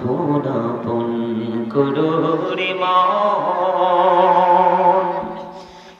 আপন আপন করুরে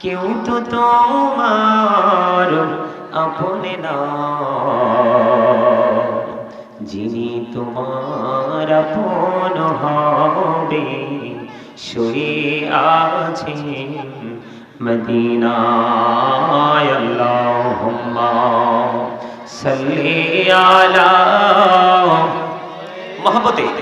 কেউ তো তোমার আপনে না। যিনি তোমার আপন হবে, শুয়ে আছেন মদিনায়। আল্লাহুম্মা আলা মহব্বতে।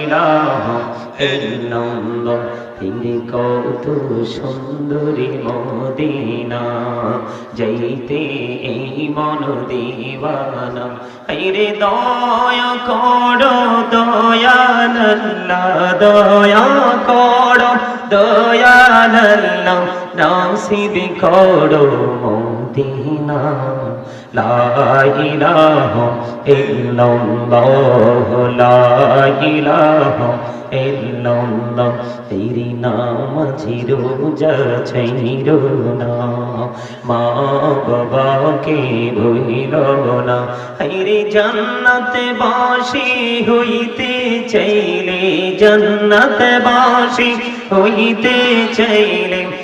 ইলাহা ইল্লাল্লাহ। তিনি কত সুন্দরী মদিনা, যাইতে এই মন দিবানা আইরে দয়া কর দয়াল দয়া কর দয়াল নাসিব করো মদিনা, লা ইলাহা ইল্লাল্লাহ, লা ইলাহা ইল্লাল্লাহ, তেরি নাম জিরো যাইরো না, মা বাবাকে ভুইল না। হাইরে জান্নাতে বাসি হইতে চাইলে, জান্নাতে বাসি হইতে চাইলে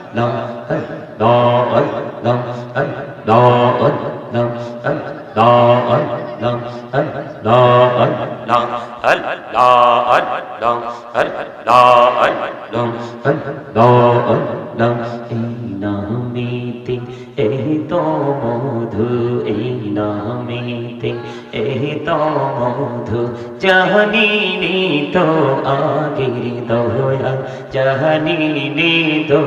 no ấy đo ấy no ấy đo ấy no ấy đo ấy no ấy đo ấy no ấy đo ấy no ấy đo ấy no ấy đo ấy no নামেতে, এই তো মধু, এই নামেতে, এই তো মধু। জাহানি তো আগে দয়া জাহানি তো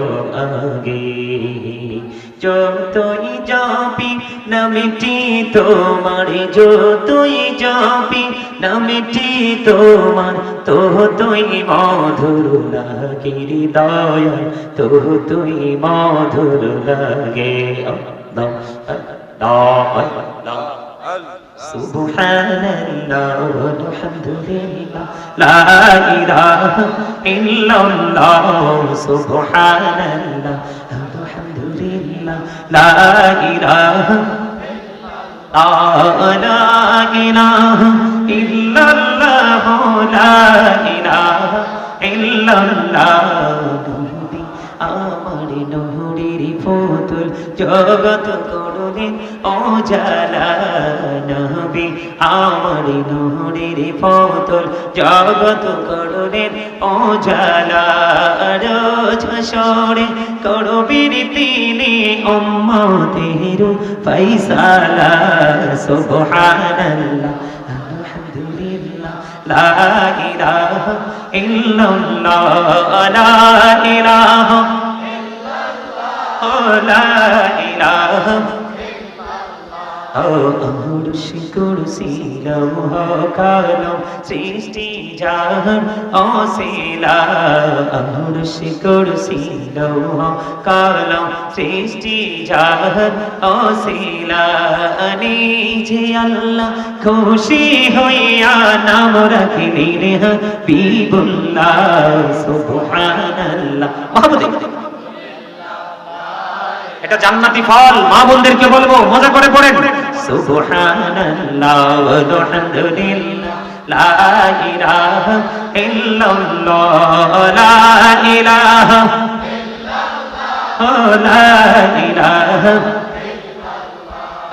আগে। যতই যাবি নামিটি তোমার যতই যাবি নামিটি তোমার তো তুই মধুর লাগে দয়া তো তুই মধুর লাগে আল্লাহ আল্লাহ আল্লাহ سبحان الله والحمد لله لا إله إلا الله سبحان الله والحمد লা ইলাহা লা ইলাহা ইল্লাল্লাহ লা ইলাহা ইল্লাল্লাহ। তুমি আমার পুতুল জগত করুন ও জালা নবী, আমার নহরির পুতুল জগত করুন ও জালা রোজ সরে করবির তিনি উম্মতের ফৈসালা সুবহানাল্লাহ লা ইলাহা ইল্লাল্লাহ, লা ইলাহা সৃষ্টি যার অশিলা। কালম সৃষ্টি যার অশিলা। নিজে আল্লাহ খুশি হইয়া নাম রাখি নিহ বিবুল্লাহ, সুবহানাল্লাহ। মহাবতী এটা জান্নাতি ফল। মা বোনদেরকে বলব, মজা করে পড়েন। সুবহানাল্লাহ ওয়ালহামদুলিল্লাহ লা ইলাহা ইল্লাল্লাহ, লা ইলাহা লা ইলাহা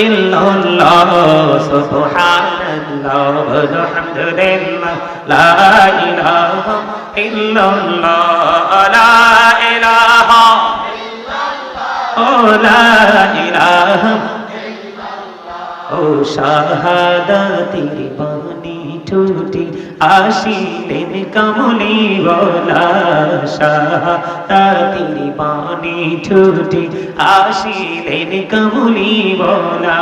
ইল্লাল্লাহ সুবহানাল্লাহ ইলাহা ও টুটি আসিলেন কামলি বলা শাহাদাতির বাণী টুটি আসিলেন কামলি বলা।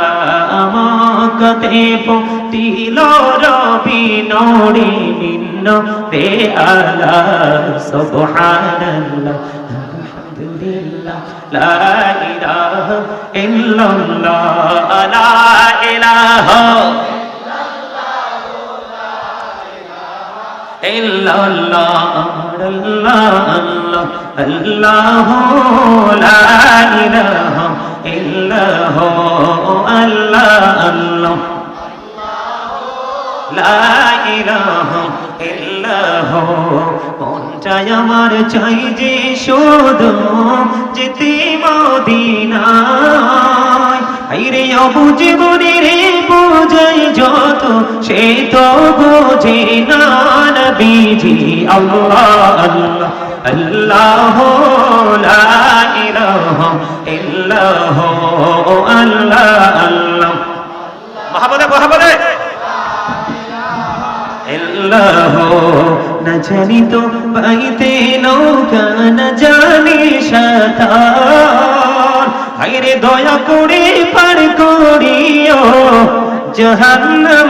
আমাকতে পতিল রবি নড়ি নিন্ন রে আলা সুবহানাল্লাহ, আলহামদুলিল্লাহ লা ইলাহা আমার চাই যে শুধু যেতে মদিনায় আইরে অবুঝ মনে রে বোঝাই যত সে তো বোঝে না নবীজি আল্লাহ আল্লাহ লা ইলাহা ইল্লাহ আল্লাহ আল্লাহ। মহাবদে ইল্লাহ না জানি তো পাইতে নৌকা না জানি সাঁতার। হাইরে দয়া করে পার করিও জাহান্নাম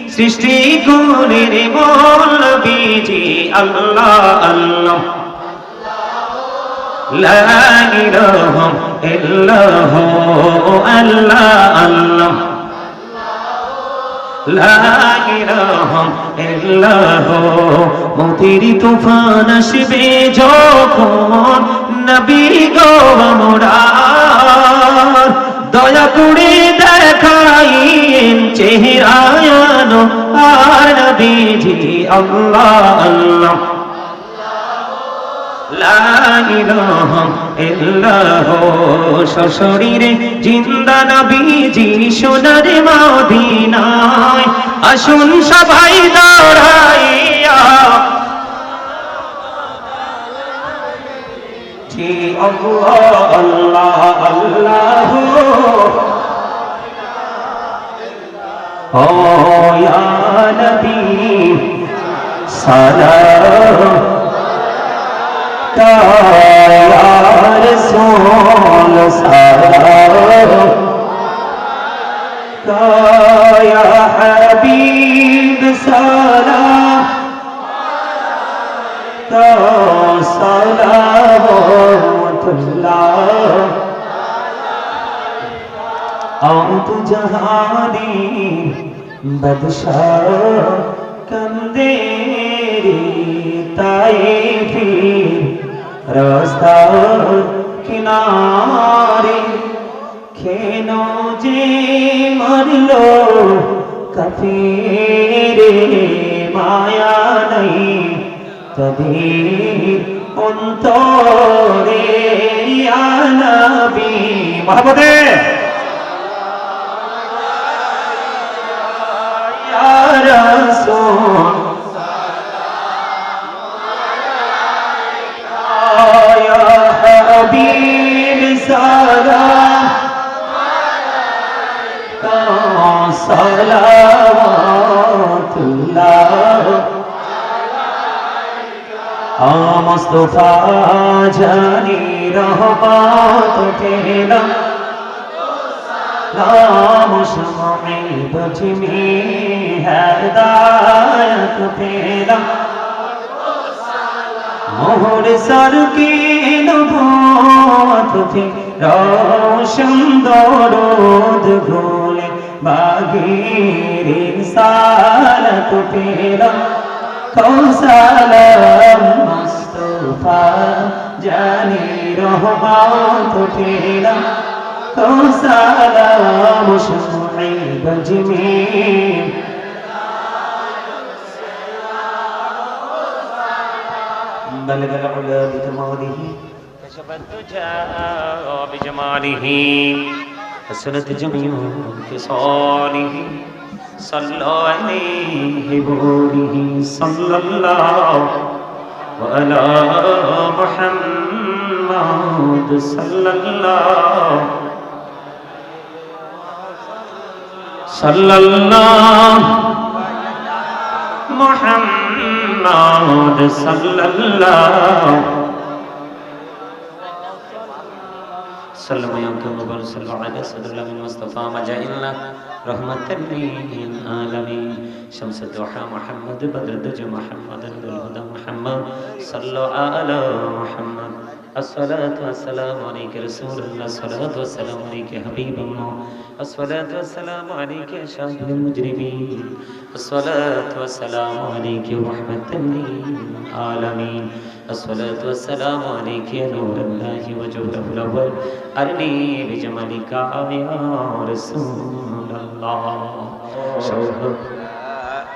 সৃষ্টি করে রে বল বিজি আল্লাহ আল্লাহ। আল্লাহ আল্লাহ তুফান আসবে যখন নবী গো দয়া করে দেখাইয়েন চেহারায়ানো আর নবীজি আল্লাহ আল্লাহ। সশরীরে জিন্দা নবীজি সোনার মদিনায়। আসুন সবাই দাঁড়াইয়া জি আল্লাহ আল্লাহ আল্লাহ। ও ইয়া নবী সালাম বাদশাহ কান্দে তাই ফির রাস্তা কিনারে খেন যে মরল কফিরে মায়া নাই তবীর অন্তরে আনবি মহাপদে! মুস্তফা জানি রহমত পেলাম নাম সময় বুঝমি হৃদায়ত পেলাম মোহর সর কি নবত ফে রোশন দরদ ঘোলে বাগির সালত পেলাম কৌসালাম মুস্তফা জানি রহমত পেলাম কৌসালাম সময় বুঝমি بلغ العلا بكماله كشف الدجى بجماله حسنت جميع خصاله صلى عليه بوله صلى الله وعلى محمد صلى الله صلى الله محمد صلى الله سلم يا كما صلى على سيد الله المصطفى مجاهلنا رحمة للعالمين. شمس الضحى محمد بدر الدج محمد الهدى محمد صلى على محمد. الصلاة والسلام عليك رسول الله الصلاة والسلام عليك حبيب الله الصلاة والسلام عليك يا شاهد المجرمين الصلاة والسلام عليك رحمة للعالمين الصلاة والسلام عليك يا نور الله وجهه الأول أرني بجمالك يا رسول الله شوهر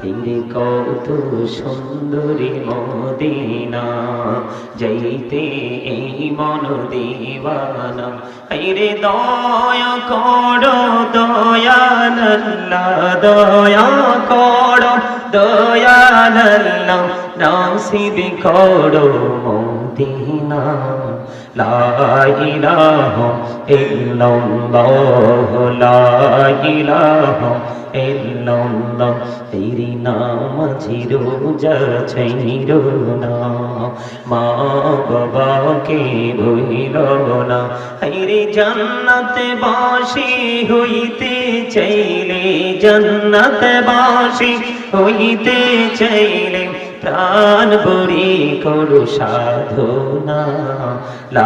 তিনি কত সুন্দরী মদিনা, যাইতে এই মন দিবানা রে দয়া করো দয়াল্লা দয়া করো দয়াল্লা নাসিব করো মদিনা। লা ইলাহা ইল্লাল্লাহ লা ইলাহা ইল্লাল্লাহ। তেরি নাম ঝিরো যাইরো না। মা বাবাকে ভুইল না। হাইরে জান্নাতে বাসি হইতে চাইলে জান্নাতে বাসি হইতে চাইলে প্রাণ বড়ি করু সাধনা। লা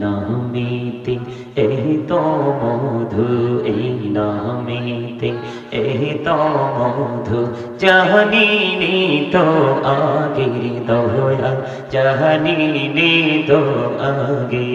নামেতে এই তো মধু এই নামেতে এই তো মধু জাহানি তো আগে দয়া জাহানি তো আগে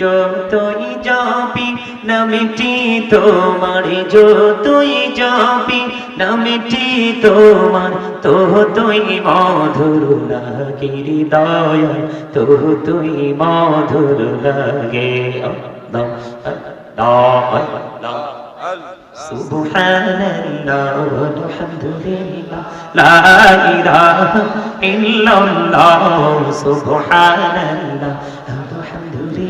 যতই যাবি নামিটি তোমার যতই যাবি নামিটি তোমার তো তুই মধুর লাগে দয়া তো তুই মধুর লাগে আল্লাহ আল্লাহ আল্লাহ سبحان الله والحمد لله لا إله إلا الله سبحان الله والحمد لله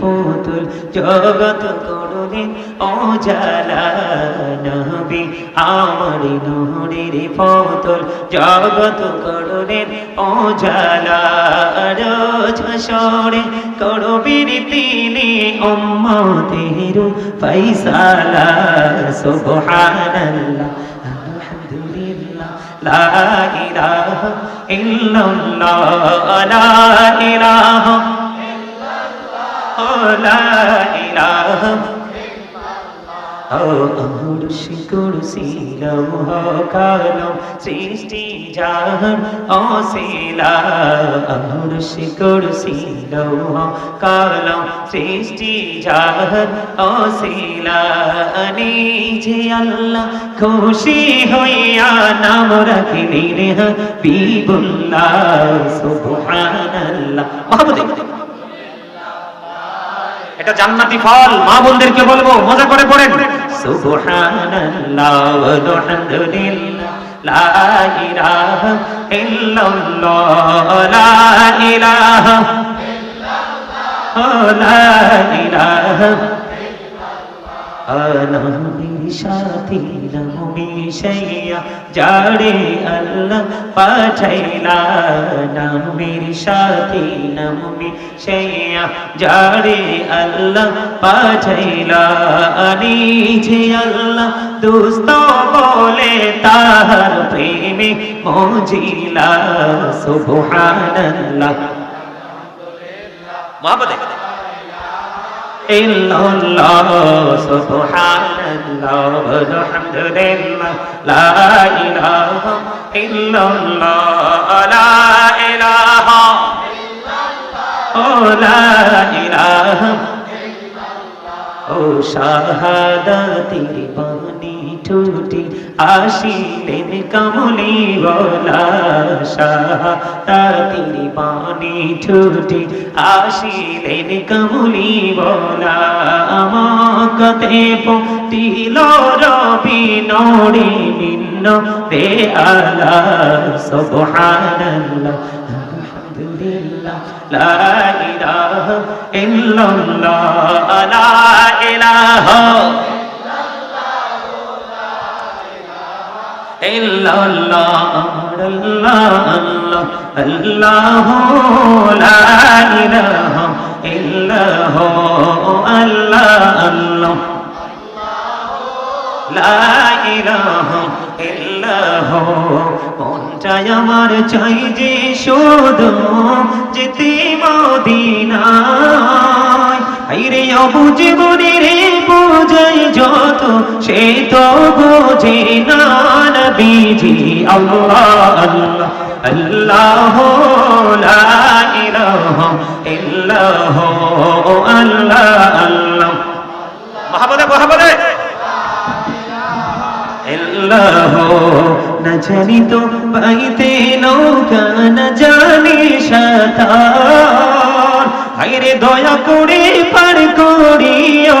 পুতুল জগত করুন ও জালা নবী, আমার নহরির পুতুল জগত করুন ও জালা রোজ সরে করবির তিনি উম্মতের ফৈসালা সুবহানাল্লাহ লা ইলাহা ইল্লাল্লাহ, লা ইলাহা সৃষ্টি জাহান অশিলা। কালম সৃষ্টি জাহান অশিলা। নিজে আল্লাহ খুশি হইয়া নাম রাখিলি রে হাবিবুল্লাহ সুবহানাল্লাহ। মাহমুদ এটা জান্নাতি ফল মা বোনদেরকে বলব, মজা করে পড়েন। সুবহানাল্লাহ লা ইলাহা ইল্লাল্লাহ, লা ইলাহা নবীর সাথী সাইয়া, যারে আল্লাহ পাঠাইলা নবীর সাথী সাইয়া, যারে আল্লাহ পাঠাইলা নিজে আল্লাহ দুস্ত বলে তাহার প্রেমে মজিলা, সুবহানাল্লাহ। মহাপদে illallah subhanallah walhamdulillah la ilaha illallah la ilaha oh la ilaha ও শাহাদাতির টুটি আসিলেন কমলি বলা শাহাদাতির বাণী টুটি আসিলেন কমলি বলা। আমাকতে পতিল রবি নড়ি মিন্ন রে আলা। সুবহানাল্লাহ, আলহামদুলিল্লাহ লা ইলাহা আল্লাহ আল্লাহ আমার চাই যে শুধু যেতে মদিনায় আইরে অবুঝ মনে রে বোঝাই যত, সে তো বোঝে না নবীজি। আল্লাহ জানি তো পাইতে নৌকা, না জানি সাঁতার। হাইরে দয়া করে পার করিও।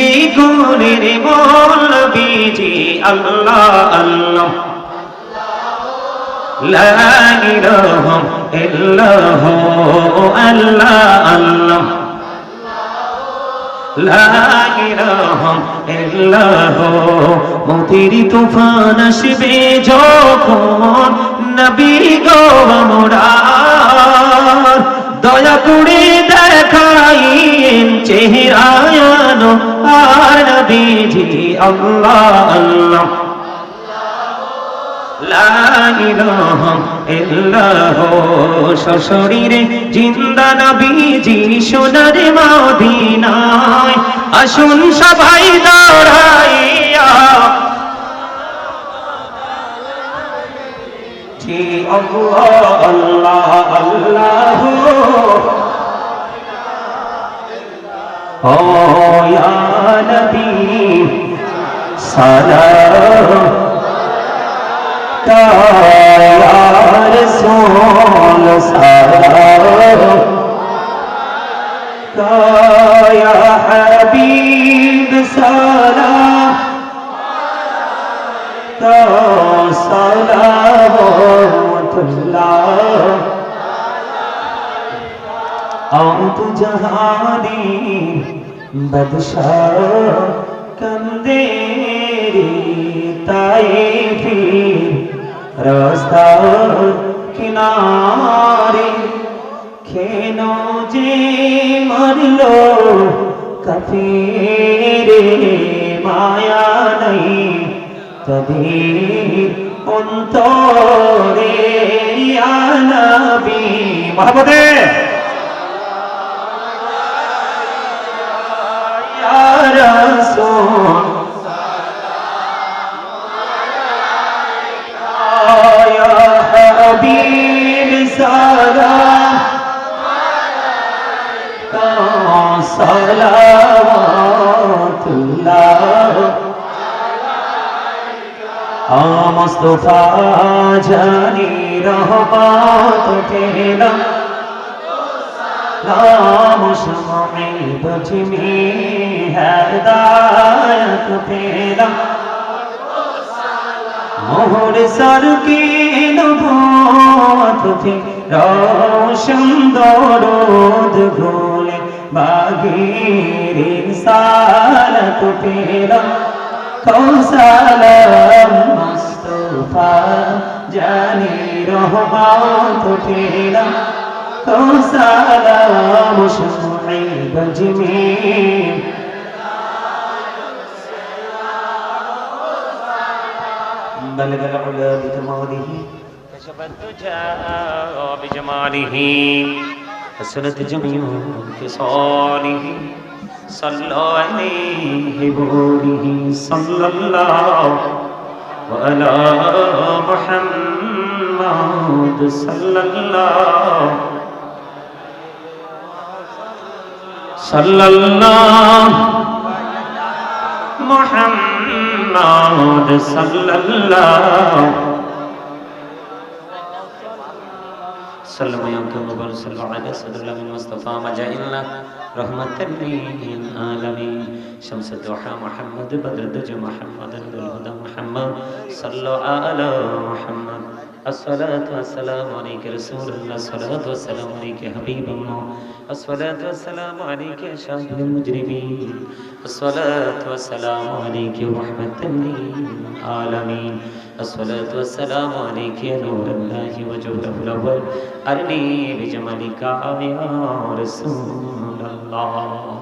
আল্লাহ আল্লাহ لا إله إلا هو الله الله لا إله إلا هو মতির তুফান আসবে যখন নবী গো আমরার দয়া করে দেখাইয়েন চেহারায়ানো আর নবীজি আল্লাহ আল্লাহ। সশরীরে জিন্দা নবীজি সোনার মদিনায়। আসুন সবাই দাঁড়াইয়া আল্লাহ। আল্লাহ ও ইয়া নবী সালাম তা রাসূল সালাম তা ইয়া হাবিব সালাম তা সালাম অন্ত জাহানি বাদশাহ কন্দে তাই রাস্তা কিনারে খেন যে মরলো কফিরে মায়া নাই কবীর অন্তরে আনবি মহাপদে। রসুল। মুস্তফা জানি রহমত পেলাম নাম সময় বুঝমি হেদায়ত পেলাম মোহর সর কি নবত ফে রোশন দরদ ঘোলে বাগির সালত পেলাম কৌশালম الصلوات فينا وسلام شعيب جميل بلغ العلا بكماله كشف الدجى بجماله حسنت جميع خصاله صلى عليه بوله صلى الله وعلى محمد صلى الله صلى الله محمد صلى الله سلم يا كرم صلى على سيد الله المصطفى مجائنا رحمة للعالمين شمس الضحى محمد بدر الدج محمد الهدى محمد صلى على محمد الصلاة والسلام عليك رسول الله الصلاة والسلام عليك حبيب الله الصلاة والسلام عليك يا شاهد المجرمين الصلاة والسلام عليك رحمة للعالمين الصلاة والسلام عليك يا نور الله وجهه الأول أرني بجمالك يا رسول الله